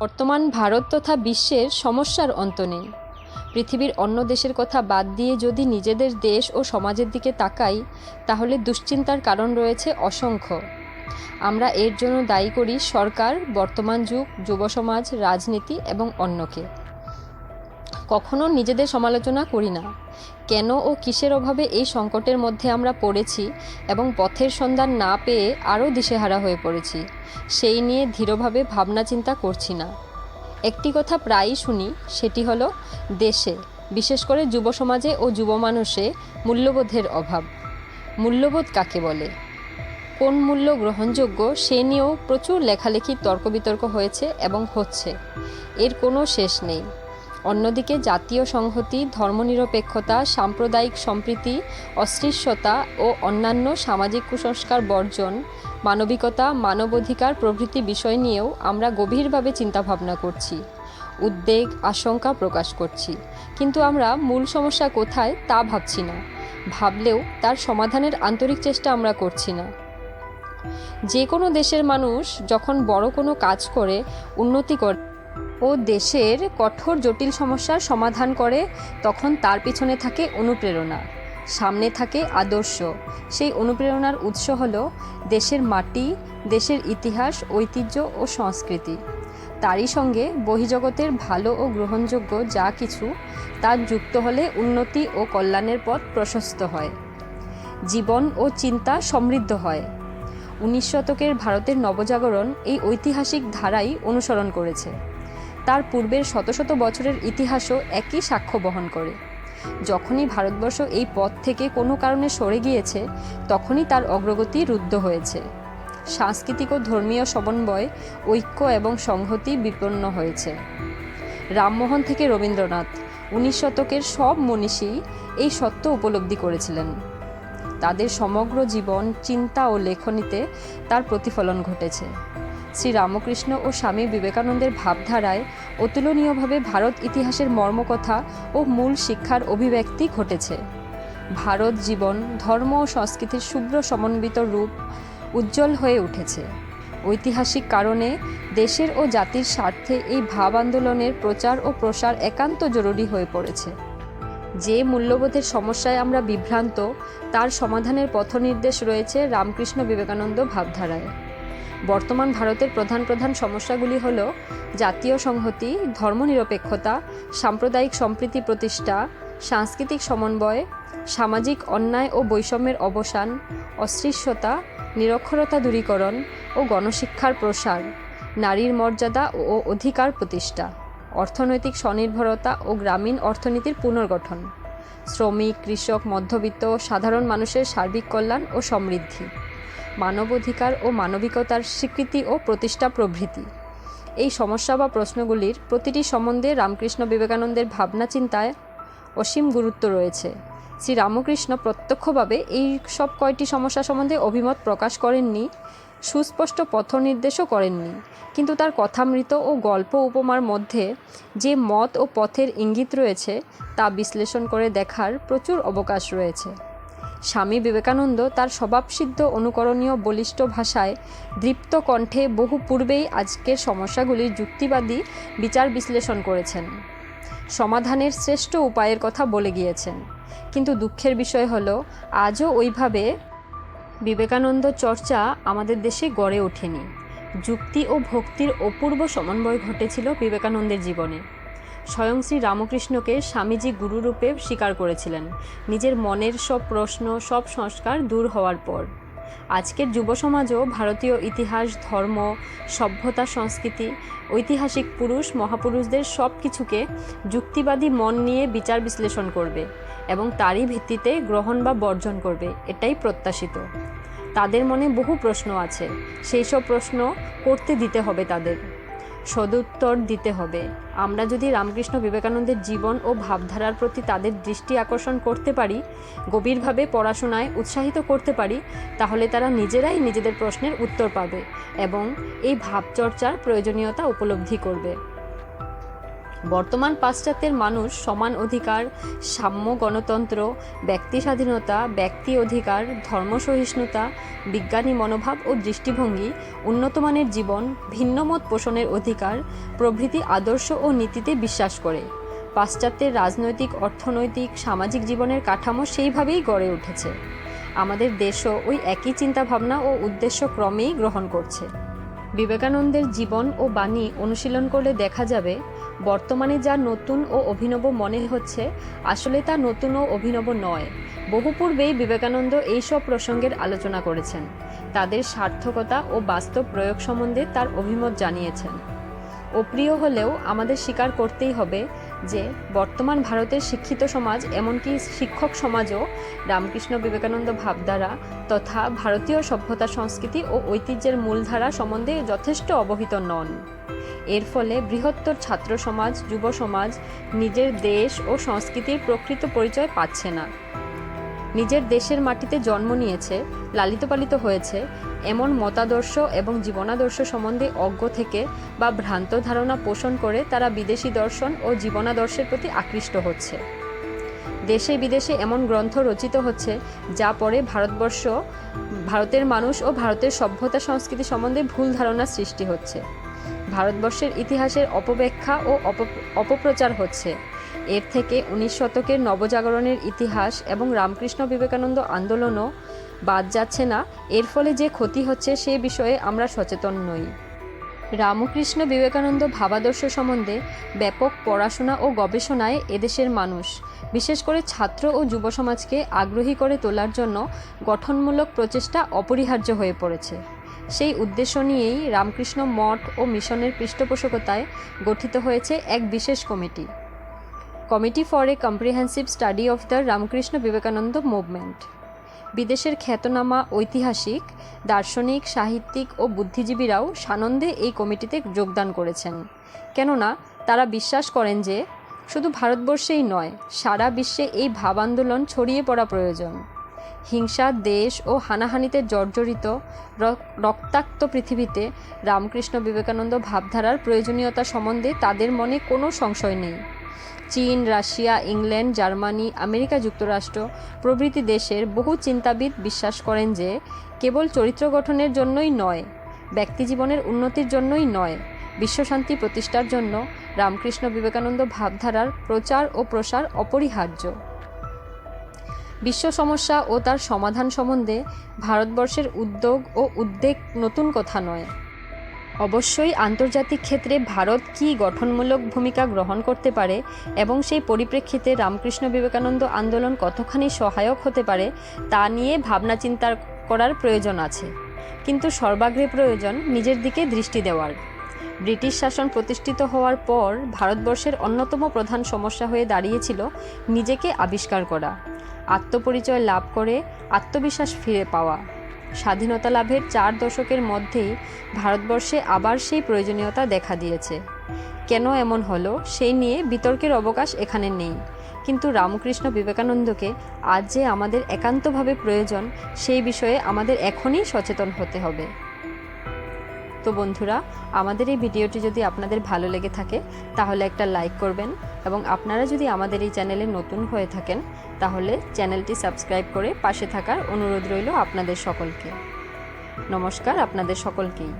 বর্তমান ভারত তথা বিশ্বের সমস্যার অন্ত নেই। পৃথিবীর অন্য দেশের কথা বাদ দিয়ে যদি নিজেদের দেশ ও সমাজের দিকে তাকাই, তাহলে দুশ্চিন্তার কারণ রয়েছে অসংখ্য। আমরা এর জন্য দায়ী করি সরকার, বর্তমান যুগ যুব সমাজ রাজনীতি এবং অন্যকে। কখনো নিজেদের সমালোচনা করি না। কেন ও কিসের অভাবে এই সংকটের মধ্যে আমরা পড়েছি এবং পথের সন্ধান না পেয়ে আরও দিশেহারা হয়ে পড়েছি, সেই নিয়ে ধীরভাবে ভাবনা চিন্তা করছি না। একটি কথা প্রায়ই শুনি, সেটি হলো, দেশে, বিশেষ করে যুব সমাজে ও যুব মানুষে মূল্যবোধের অভাব। মূল্যবোধ কাকে বলে? কোন মূল্য গ্রহণযোগ্য সে নিয়েও প্রচুর লেখালেখি তর্ক বিতর্ক হয়েছে এবং হচ্ছে। এর কোনো শেষ নেই। অন্যদিকে জাতীয় সংহতি, ধর্মনিরপেক্ষতা, সাম্প্রদায়িক সম্প্রীতি অস্পৃশ্যতা ও অন্যান্য সামাজিক কুসংস্কার বর্জন, মানবিকতা, মানবাধিকার প্রভৃতি বিষয় নিয়েও আমরা গভীরভাবে চিন্তাভাবনা করছি, উদ্বেগ, আশঙ্কা প্রকাশ করছি। কিন্তু আমরা মূল সমস্যা কোথায় তা ভাবছি না। ভাবলেও তার সমাধানের আন্তরিক চেষ্টা আমরা করছি না। যে কোনো দেশের মানুষ যখন বড় কোনো কাজ করে, উন্নতি করে ও দেশের কঠোর জটিল সমস্যার সমাধান করে, তখন তার পিছনে থাকে অনুপ্রেরণা। সামনে থাকে আদর্শ। সেই অনুপ্রেরণার উৎস হল দেশের মাটি, দেশের ইতিহাস, ঐতিহ্য ও সংস্কৃতি। তারই সঙ্গে বহিজগতের ভালো ও গ্রহণযোগ্য যা কিছু তার যুক্ত হলে উন্নতি ও কল্যাণের পথ প্রশস্ত হয়। জীবন ও চিন্তা সমৃদ্ধ হয়। উনিশ শতকের ভারতের নবজাগরণ এই ঐতিহাসিক ধারাই অনুসরণ করেছে। তার পূর্বের শত শত বছরের ইতিহাসও একই সাক্ষ্য বহন করে। যখনই ভারতবর্ষ এই পথ থেকে কোনো কারণে সরে গিয়েছে, তখনই তার অগ্রগতি রুদ্ধ হয়েছে। সাংস্কৃতিক ও ধর্মীয় সমন্বয়, ঐক্য এবং সংহতি বিপন্ন হয়েছে। রামমোহন থেকে রবীন্দ্রনাথ উনিশ শতকের সব মনীষী এই সত্য উপলব্ধি করেছিলেন। তাদের সমগ্র জীবন, চিন্তা ও লেখনীতে তার প্রতিফলন ঘটেছে। শ্রী রামকৃষ্ণ ও স্বামী বিবেকানন্দের ভাবধারায় অতুলনীয়ভাবে ভারত ইতিহাসের মর্মকথা ও মূল শিক্ষার অভিব্যক্তি ঘটেছে। ভারত জীবন, ধর্ম ও সংস্কৃতির শুভ্র সমন্বিত রূপ উজ্জ্বল হয়ে উঠেছে। ঐতিহাসিক কারণে দেশের ও জাতির স্বার্থে এই ভাব আন্দোলনের প্রচার ও প্রসার একান্ত জরুরি হয়ে পড়েছে। যে মূল্যবোধের সমস্যায় আমরা বিভ্রান্ত, তার সমাধানের পথনির্দেশ রয়েছে রামকৃষ্ণ বিবেকানন্দ ভাবধারায়। বর্তমান ভারতের প্রধান প্রধান সমস্যাগুলি হল জাতীয় সংহতি, ধর্মনিরপেক্ষতা, সাম্প্রদায়িক সম্প্রীতি প্রতিষ্ঠা, সাংস্কৃতিক সমন্বয়, সামাজিক অন্যায় ও বৈষম্যের অবসান, অস্পৃশ্যতা, নিরক্ষরতা দূরীকরণ ও গণশিক্ষার প্রসার, নারীর মর্যাদা ও অধিকার প্রতিষ্ঠা, অর্থনৈতিক স্বনির্ভরতা ও গ্রামীণ অর্থনীতির পুনর্গঠন, শ্রমিক, কৃষক, মধ্যবিত্ত, সাধারণ মানুষের সার্বিক কল্যাণ ও সমৃদ্ধি। মানবাধিকার ও মানবিকতার স্বীকৃতি ও প্রতিষ্ঠা প্রভৃতি। এই সমস্যা বা প্রশ্নগুলির প্রতিটি সম্বন্ধে রামকৃষ্ণ বিবেকানন্দের ভাবনা চিন্তায় অসীম গুরুত্ব রয়েছে। শ্রী রামকৃষ্ণ প্রত্যক্ষভাবে এই সব কয়টি সমস্যা সম্বন্ধে অভিমত প্রকাশ করেননি, সুস্পষ্ট পথ নির্দেশও করেননি। কিন্তু তার কথামৃত ও গল্প উপমার মধ্যে যে মত ও পথের ইঙ্গিত রয়েছে, তা বিশ্লেষণ করে দেখার প্রচুর অবকাশ রয়েছে। স্বামী বিবেকানন্দ তার স্বভাবসিদ্ধ অনুকরণীয় বলিষ্ঠ ভাষায় দৃপ্ত কণ্ঠে বহু পূর্বেই আজকের সমস্যাগুলির যুক্তিবাদী বিচার বিশ্লেষণ করেছেন। সমাধানের শ্রেষ্ঠ উপায়ের কথা বলে গিয়েছেন। কিন্তু দুঃখের বিষয় হল, আজও ওইভাবে বিবেকানন্দ চর্চা আমাদের দেশে গড়ে ওঠেনি। যুক্তি ও ভক্তির অপূর্ব সমন্বয় ঘটেছিল বিবেকানন্দের জীবনে। স্বয়ং শ্রী রামকৃষ্ণকে স্বামীজি গুরুরূপে স্বীকার করেছিলেন। নিজের মনের সব প্রশ্ন, সব সংস্কার দূর হওয়ার পর। আজকের যুব সমাজও ভারতীয় ইতিহাস, ধর্ম, সভ্যতা, সংস্কৃতি, ঐতিহাসিক পুরুষ, মহাপুরুষদের সব কিছুকে যুক্তিবাদী মন নিয়ে বিচার বিশ্লেষণ করবে এবং তারই ভিত্তিতে গ্রহণ বা বর্জন করবে, এটাই প্রত্যাশিত। তাদের মনে বহু প্রশ্ন আছে। সেই সব প্রশ্ন করতে দিতে হবে তাদের। সদুত্তর দিতে হবে। আমরা যদি রামকৃষ্ণ বিবেকানন্দের জীবন ও ভাবধারার প্রতি তাদের দৃষ্টি আকর্ষণ করতে পারি, গভীরভাবে পড়াশোনায় উৎসাহিত করতে পারি, তাহলে তারা নিজেরাই নিজেদের প্রশ্নের উত্তর পাবে এবং এই ভাবচর্চার প্রয়োজনীয়তা উপলব্ধি করবে। বর্তমান পাশ্চাত্যের মানুষ সমান অধিকার, সাম্য গণতন্ত্র, ব্যক্তি স্বাধীনতা, ব্যক্তি অধিকার, ধর্ম সহিষ্ণুতা, বিজ্ঞানী মনোভাব ও দৃষ্টিভঙ্গি, উন্নতমানের জীবন ভিন্নমত পোষণের অধিকার, প্রভৃতি আদর্শ ও নীতিতে বিশ্বাস করে। পাশ্চাত্যের রাজনৈতিক, অর্থনৈতিক, সামাজিক জীবনের কাঠামো সেইভাবেই গড়ে উঠেছে। আমাদের দেশও ওই একই চিন্তাভাবনা ও উদ্দেশ্য ক্রমেই গ্রহণ করছে। বিবেকানন্দের জীবন ও বাণী অনুশীলন করলে দেখা যাবে বর্তমানে যা নতুন ও অভিনব মনে হচ্ছে, আসলে তা নতুন ও অভিনব নয়। বহু পূর্বেই বিবেকানন্দ এইসব প্রসঙ্গের আলোচনা করেছেন। তাদের সার্থকতা ও বাস্তব প্রয়োগ সম্বন্ধে তার অভিমত জানিয়েছেন। অপ্রিয় হলেও আমাদের স্বীকার করতেই হবে যে বর্তমান ভারতের শিক্ষিত সমাজ এমনকি শিক্ষক সমাজও রামকৃষ্ণ বিবেকানন্দ ভাবধারা তথা ভারতীয় সভ্যতা সংস্কৃতি ও ঐতিহ্যের মূলধারা সম্বন্ধে যথেষ্ট অবহিত নন। এর ফলে বৃহত্তর ছাত্র সমাজ, যুব সমাজ, নিজের দেশ ও সংস্কৃতির প্রকৃত পরিচয় পাচ্ছে না। নিজের দেশের মাটিতে জন্ম নিয়েছে লালিত পালিত হয়েছে, এমন মতাদর্শ এবং জীবনাদর্শ সম্বন্ধে অজ্ঞ থেকে বা ভ্রান্ত ধারণা পোষণ করে তারা বিদেশি দর্শন ও জীবনাদর্শের প্রতি আকৃষ্ট হচ্ছে। দেশে বিদেশে এমন গ্রন্থ রচিত হচ্ছে, যা পরে ভারতবর্ষ, ভারতের মানুষ ও ভারতের সভ্যতা সংস্কৃতি সম্বন্ধে ভুল ধারণা সৃষ্টি হচ্ছে। ভারতবর্ষের ইতিহাসের অপব্যাখ্যা ও অপ- অপপ্রচার হচ্ছে। এর থেকে উনিশ শতকের নবজাগরণের ইতিহাস এবং রামকৃষ্ণ বিবেকানন্দ আন্দোলনও বাদ যাচ্ছে না। এর ফলে যে ক্ষতি হচ্ছে সে বিষয়ে আমরা সচেতন নই। রামকৃষ্ণ বিবেকানন্দ ভাবাদর্শ সম্বন্ধে ব্যাপক পড়াশোনা ও গবেষণায় এদেশের মানুষ, বিশেষ করে ছাত্র ও যুব সমাজকে আগ্রহী করে তোলার জন্য গঠনমূলক প্রচেষ্টা অপরিহার্য হয়ে পড়েছে। সেই উদ্দেশ্য নিয়েই রামকৃষ্ণ মঠ ও মিশনের পৃষ্ঠপোষকতায় গঠিত হয়েছে এক বিশেষ committee. Committee for a comprehensive study of the Ramakrishna Vivekananda movement. বিদেশের খ্যাতনামা ঐতিহাসিক, দার্শনিক, সাহিত্যিক ও বুদ্ধিজীবীরাও সানন্দে এই কমিটিতে যোগদান করেছেন। কেননা, তারা বিশ্বাস করেন যে, শুধু ভারতবর্ষেই নয়, সারা বিশ্বে এই ভাব আন্দোলন ছড়িয়ে পড়া প্রয়োজন। হিংসা, দেশ ও হানাহানিতে জর্জরিত রক্তাক্ত পৃথিবীতে রামকৃষ্ণ বিবেকানন্দ ভাবধারার প্রয়োজনীয়তা সম্বন্ধে তাদের মনে কোনো সংশয় নেই। চীন, রাশিয়া, ইংল্যান্ড, জার্মানি, আমেরিকা যুক্তরাষ্ট্র প্রভৃতি দেশের বহু চিন্তাবিদ বিশ্বাস করেন যে কেবল চরিত্র গঠনের জন্যই নয়, ব্যক্তিজীবনের উন্নতির জন্যই নয়, বিশ্বশান্তি প্রতিষ্ঠার জন্য রামকৃষ্ণ বিবেকানন্দ ভাবধারার প্রচার ও প্রসার অপরিহার্য। বিশ্ব সমস্যা ও তার সমাধান সম্বন্ধে ভারতবর্ষের উদ্যোগ ও উদ্বেগ নতুন কথা নয়। অবশ্যই আন্তর্জাতিক ক্ষেত্রে ভারত কী গঠনমূলক ভূমিকা গ্রহণ করতে পারে এবং সেই পরিপ্রেক্ষিতে রামকৃষ্ণ বিবেকানন্দ আন্দোলন কতখানি সহায়ক হতে পারে তা নিয়ে ভাবনা চিন্তা করার প্রয়োজন আছে। কিন্তু সর্বাগ্রে প্রয়োজন নিজের দিকে দৃষ্টি দেওয়ার। ব্রিটিশ শাসন প্রতিষ্ঠিত হওয়ার পর ভারতবর্ষের অন্যতম প্রধান সমস্যা হয়ে দাঁড়িয়েছিল নিজেকে আবিষ্কার করা, আত্মপরিচয় লাভ করে আত্মবিশ্বাস ফিরে পাওয়া। স্বাধীনতা লাভের চার দশকের মধ্যেই ভারতবর্ষে আবার সেই প্রয়োজনীয়তা দেখা দিয়েছে। কেন এমন হলো, সেই নিয়ে বিতর্কের অবকাশ এখানে নেই। কিন্তু রামকৃষ্ণ বিবেকানন্দকে আজ যে আমাদের একান্তভাবে প্রয়োজন, সেই বিষয়ে আমাদের এখনই সচেতন হতে হবে। তো বন্ধুরা, আমাদের এই ভিডিওটি যদি আপনাদের ভালো লেগে থাকে, তাহলে একটা লাইক করবেন এবং আপনারা যদি আমাদের এই চ্যানেলে নতুন হয়ে থাকেন, তাহলে চ্যানেলটি সাবস্ক্রাইব করে পাশে থাকার অনুরোধ রইল আপনাদের সকলকে। নমস্কার আপনাদের সকলকেই।